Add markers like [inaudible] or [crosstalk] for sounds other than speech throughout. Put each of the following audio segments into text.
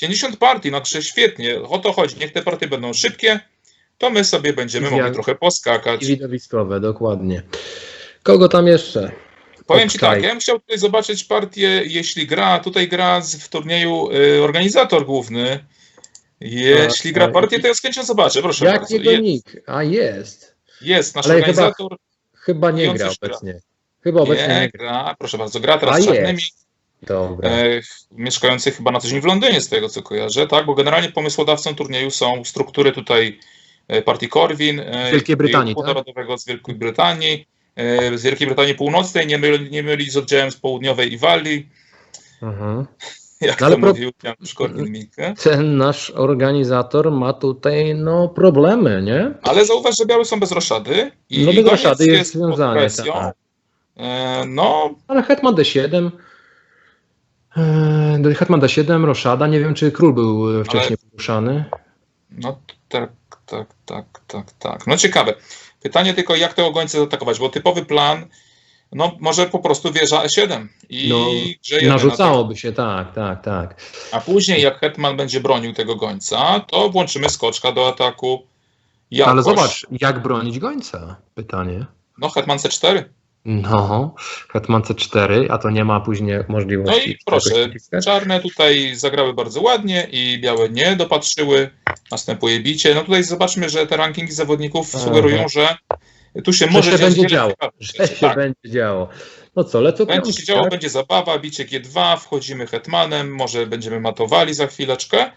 50 partii, no to świetnie, o to chodzi. Niech te partie będą szybkie, to my sobie będziemy mogli trochę poskakać. I widowiskowe, dokładnie. Kogo tam jeszcze? Powiem Ci tak, ja bym chciał tutaj zobaczyć partię, jeśli gra, tutaj gra w turnieju y, organizator główny. Jeśli gra A, partię, to ja z chęcią zobaczę, proszę Jak bardzo. jego Je, nick? A jest. jest nasz Ale chyba- organizator, Chyba nie I on gra coś gra. obecnie. Chyba obecnie nie nie gra. gra, proszę bardzo, gra teraz A z jest. Dobra. e, mieszkający chyba na co dzień w Londynie, z tego co kojarzę, tak? Bo generalnie pomysłodawcą turnieju są struktury tutaj e, partii Corwin, e, Z Wielkiej Brytanii, tak? Narodowego z Wielkiej Brytanii, z Wielkiej Brytanii Północnej, nie, myli, nie mylić z oddziałem z Południowej i Walii, Mhm. [laughs] jak No ale to pro- mówił Janusz Korwin-Mikke. Ten nasz organizator ma tutaj no problemy, nie? Ale zauważ, że białe są bez roszady. I No bez roszady jest pod związany, presją. tak. E, No, Ale Hetman D7. Eee, Hetman D7, Roszada. Nie wiem, czy król był e, wcześniej poruszany. no tak, tak, tak, tak, tak. No ciekawe. Pytanie tylko, jak tego gońca zaatakować, bo typowy plan, no może po prostu wieża E7 i No, grzejemy na. Narzucałoby się, tak, tak, tak. A później, jak Hetman będzie bronił tego gońca, to włączymy skoczka do ataku. Jakoś, Ale zobacz, jak bronić gońca? Pytanie. No, Hetman C4. No, Hetman C4, a to nie ma później No możliwości. i proszę, czarne tutaj zagrały bardzo ładnie i białe nie dopatrzyły. Następuje bicie. No tutaj zobaczmy, że te rankingi zawodników sugerują, że tu się Że może się będzie działo. Że się Tak, będzie działo. No co, lecą będzie się działo, tak? będzie zabawa, bicie G2, wchodzimy hetmanem, może będziemy matowali za chwileczkę.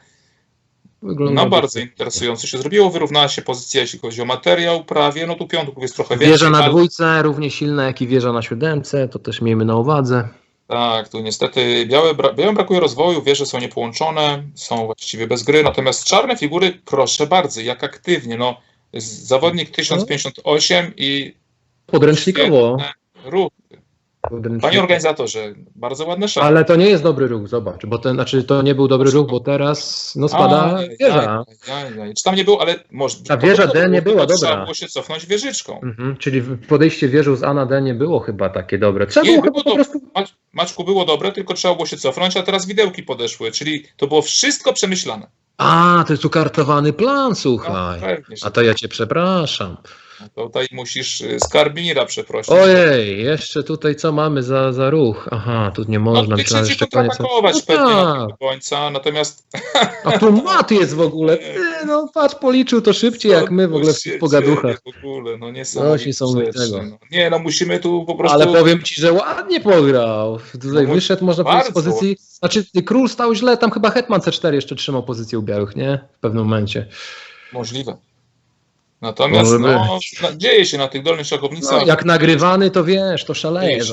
Wygląda No bardzo interesująco się zrobiło, wyrównała się pozycja, jeśli chodzi o materiał, prawie, no tu piątków jest trochę więcej. Wieża na ale- dwójce równie silna jak i wieża na siódemce, to też miejmy na uwadze. Tak, tu niestety białe, bra białym brakuje rozwoju, wieże są niepołączone, są właściwie bez gry, natomiast czarne figury, proszę bardzo, jak aktywnie, no zawodnik 1058 i Podręcznikowo. Podręcznikowo. Panie organizatorze, bardzo ładne szale. Ale to nie jest dobry ruch, zobacz, bo ten, znaczy to nie był dobry ruch, bo teraz no spada Aj, wieża. aj, aj, aj. Czy tam nie było, ale może... Ta wieża D nie była tylko Trzeba dobra. było się cofnąć wieżyczką. Mhm, czyli podejście wieżą z A na D nie było chyba takie dobre. Trzeba Nie, było było chyba po to- prostu... Maczku było dobre, tylko trzeba było się cofnąć, a teraz widełki podeszły, czyli to było wszystko przemyślane. A, to jest ukartowany plan, No, słuchaj. pewnie, że A to ja cię przepraszam. Tutaj musisz y, skarbinira przeprosić. Ojej, jeszcze tutaj co mamy za, za ruch? Aha, tu nie No, można, że chcecie kontratakować No pewnie na tak. tego końca, natomiast [laughs] A tu mat jest w ogóle. Ty, no patrz, policzył to szybciej jak my w ogóle w pogaduchach. W ogóle, no niesamowite rzeczy, no. Nie, no musimy tu po prostu... Ale powiem ci, że ładnie pograł. Tutaj No, wyszedł, można powiedzieć, z pozycji. Znaczy, król stał źle, tam chyba Hetman C4 jeszcze trzymał pozycję u białych, nie? W pewnym momencie. Możliwe. Natomiast no, dzieje się na tych dolnych szachownicach. No, jak nagrywany, to wiesz, to szaleje.